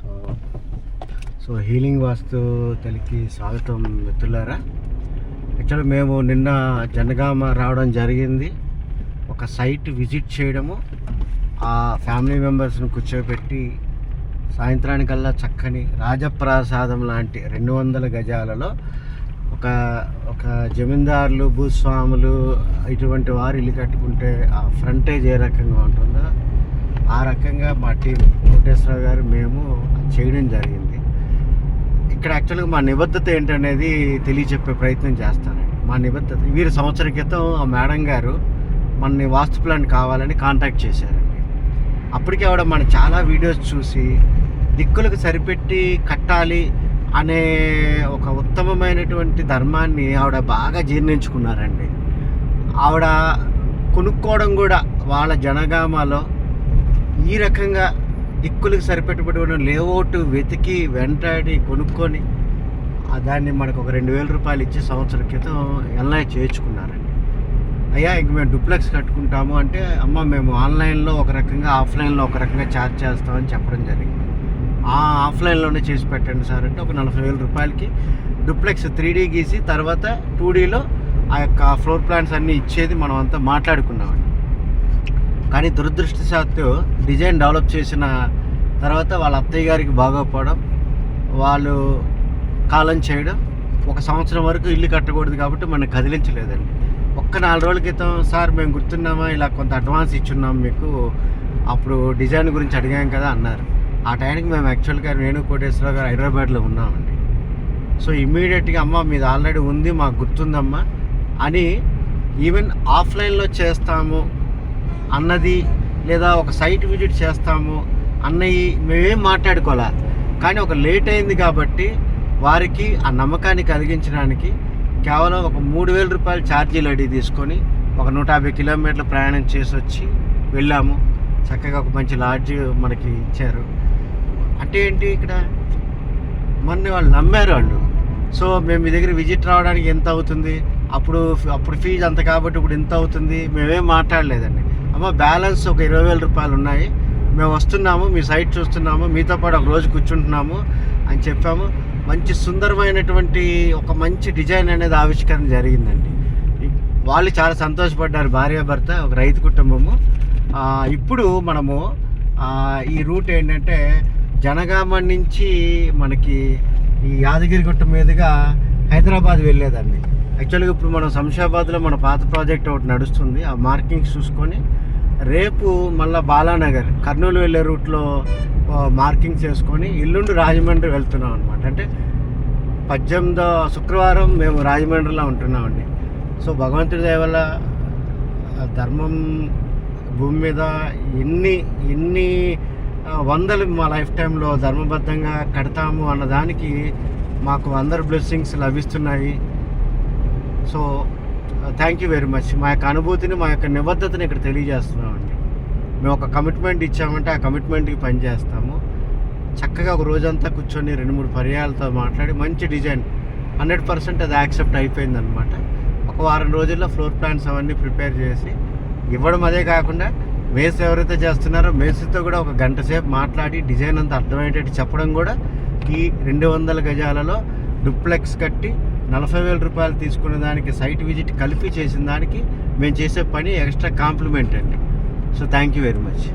So so healing vastu తెలికి స్వాగతం మిత్రులారా. ఇక్కడ మేము నిన్న జనగామ రావడం జరిగింది. ఒక సైట్ విజిట్ చేయడము ఆ ఫ్యామిలీ మెంబర్స్ని కూర్చోబెట్టి సాయంత్రానికల్లా చక్కని రాజప్రాసాదం లాంటి రెండు వందల గజాలలో ఒక ఒక జమీందారులు భూస్వాములు ఇటువంటి వారు ఇల్లు కట్టుకుంటే ఆ ఫ్రంటేజ్ ఏ రకంగా ఉంటుందో ఆ రకంగా మా టీం కోటేశ్వరరావు గారు మేము చేయడం జరిగింది. ఇక్కడ యాక్చువల్గా మా నిబద్ధత ఏంటనేది తెలియచెప్పే ప్రయత్నం చేస్తానండి మా నిబద్ధత వీరు సంవత్సరం క్రితం ఆ మేడం గారు మనని వాస్తు ప్లాన్ కావాలని కాంటాక్ట్ చేశారండి. అప్పటికే ఆవిడ మన చాలా వీడియోస్ చూసి దిక్కులకు సరిపెట్టి కట్టాలి అనే ఒక ఉత్తమమైనటువంటి ధర్మాన్ని ఆవిడ బాగా జీర్ణించుకున్నారండి. ఆవిడ కొనుక్కోవడం కూడా వాళ్ళ జనగామాలో ఈ రకంగా దిక్కులకు సరిపెట్టుబడి లేఅవుట్ వెతికి వెంటాడి కొనుక్కొని దాన్ని మనకు ఒక రెండు వేల రూపాయలు ఇచ్చి సంవత్సరం క్రితం ఎల్ఐ చేయించుకున్నారండి. అయ్యా ఇంక మేము డూప్లెక్స్ కట్టుకుంటాము అంటే అమ్మ మేము ఆన్లైన్లో ఒక రకంగా ఆఫ్లైన్లో ఒక రకంగా ఛార్జ్ చేస్తామని చెప్పడం జరిగింది. ఆ ఆఫ్లైన్లోనే చేసి పెట్టండి సార్ అంటే ఒక నలభై వేల రూపాయలకి డూప్లెక్స్ త్రీ డీ గీసి తర్వాత టూ డీలో ఆ యొక్క ఫ్లోర్ ప్లాన్స్ అన్నీ ఇచ్చేది మనం అంతా మాట్లాడుకున్నామండి. కానీ దురదృష్టశాత్తు డిజైన్ డెవలప్ చేసిన తర్వాత వాళ్ళ అత్తయ్య గారికి బాగోపోవడం వాళ్ళు కాలం చేయడం ఒక సంవత్సరం వరకు ఇల్లు కట్టకూడదు కాబట్టి మనం కదిలించలేదండి. ఒక్క నాలుగు రోజుల క్రితం సార్ మేము గుర్తున్నామా? ఇలా కొంత అడ్వాన్స్ ఇచ్చున్నాం మీకు. అప్పుడు డిజైన్ గురించి అడిగాం కదా అన్నారు. ఆ టైంకి మేము యాక్చువల్గా నేను కోటేశ్వరరావు గారు హైదరాబాద్లో ఉన్నామండి. సో ఇమ్మీడియట్గా అమ్మ మీది ఆల్రెడీ ఉంది మాకు గుర్తుందమ్మా అని ఈవెన్ ఆఫ్లైన్లో చేస్తాము అన్నది లేదా ఒక సైట్ విజిట్ చేస్తాము అన్నయ్యి మేమేం మాట్లాడుకోలే. కానీ ఒక లేట్ అయింది కాబట్టి వారికి ఆ నమ్మకాన్ని కలిగించడానికి కేవలం ఒక మూడు వేల రూపాయలు ఛార్జీలు అడిగి తీసుకొని ఒక నూట యాభై కిలోమీటర్లు ప్రయాణం చేసి వచ్చి వెళ్ళాము. చక్కగా ఒక మంచి లాడ్జ్ మనకి ఇచ్చారు. అంటే ఏంటి ఇక్కడ? మొన్న వాళ్ళు నమ్మారు వాళ్ళు. సో మేము మీ దగ్గర విజిట్ రావడానికి ఎంత అవుతుంది? అప్పుడు అప్పుడు ఫీజు అంత కాబట్టి ఇప్పుడు ఎంత అవుతుంది? మేమేం మాట్లాడలేదండి. అమ్మ బ్యాలెన్స్ ఒక ఇరవై వేల రూపాయలు ఉన్నాయి. మేము వస్తున్నాము మీ సైట్ చూస్తున్నాము మీతో పాటు ఒక రోజు కూర్చుంటున్నాము అని చెప్పాము. మంచి సుందరమైనటువంటి ఒక మంచి డిజైన్ అనేది ఆవిష్కరణ జరిగిందండి. వాళ్ళు చాలా సంతోషపడ్డారు భార్యాభర్త ఒక రైతు కుటుంబము. ఇప్పుడు మనము ఈ రూట్ ఏంటంటే జనగామ నుంచి మనకి ఈ యాదగిరిగుట్ట మీదుగా హైదరాబాద్ వెళ్ళేదండి. యాక్చువల్గా ఇప్పుడు మనం శంషాబాద్లో మన పాత ప్రాజెక్ట్ ఒకటి నడుస్తుంది. ఆ మార్కింగ్స్ చూసుకొని రేపు మళ్ళీ బాలానగర్ కర్నూలు వెళ్ళే రూట్లో మార్కింగ్ చేసుకొని ఇల్లుండి రాజమండ్రి వెళ్తున్నాం అనమాట అంటే పద్దెనిమిదో శుక్రవారం మేము రాజమండ్రిలో ఉంటున్నామండి. సో భగవంతుడి దయ వల్ల ధర్మం భూమి మీద ఎన్ని ఎన్ని వందలు మా లైఫ్ టైంలో ధర్మబద్ధంగా కడతాము అన్న దానికి మాకు అందరు బ్లెస్సింగ్స్ లభిస్తున్నాయి. So thank you very much మా యొక్క అనుభూతిని మా యొక్క నిబద్ధతని ఇక్కడ తెలియజేస్తున్నామండి. మేము ఒక కమిట్మెంట్ ఇచ్చామంటే ఆ కమిట్మెంట్కి పనిచేస్తాము చక్కగా ఒక రోజంతా కూర్చొని రెండు మూడు పర్యాలతో మాట్లాడి మంచి డిజైన్. హండ్రెడ్ పర్సెంట్ అది యాక్సెప్ట్ అయిపోయిందనమాట ఒక వారం రోజుల్లో ఫ్లోర్ ప్లాన్స్ అవన్నీ ప్రిపేర్ చేసి ఇవ్వడం అదే కాకుండా మేస్ ఎవరైతే చేస్తున్నారో మేస్తో కూడా ఒక గంట సేపు మాట్లాడి డిజైన్ అంతా అర్థమయ్యేటట్టు చెప్పడం కూడా ఈ రెండు వందల గజాలలో డూప్లెక్స్ కట్టి నలభై వేల రూపాయలు తీసుకున్న దానికి సైట్ విజిట్ కలిపి చేసిన దానికి మేము చేసే పని ఎక్స్ట్రా కాంప్లిమెంట్ అండి. So thank you very much.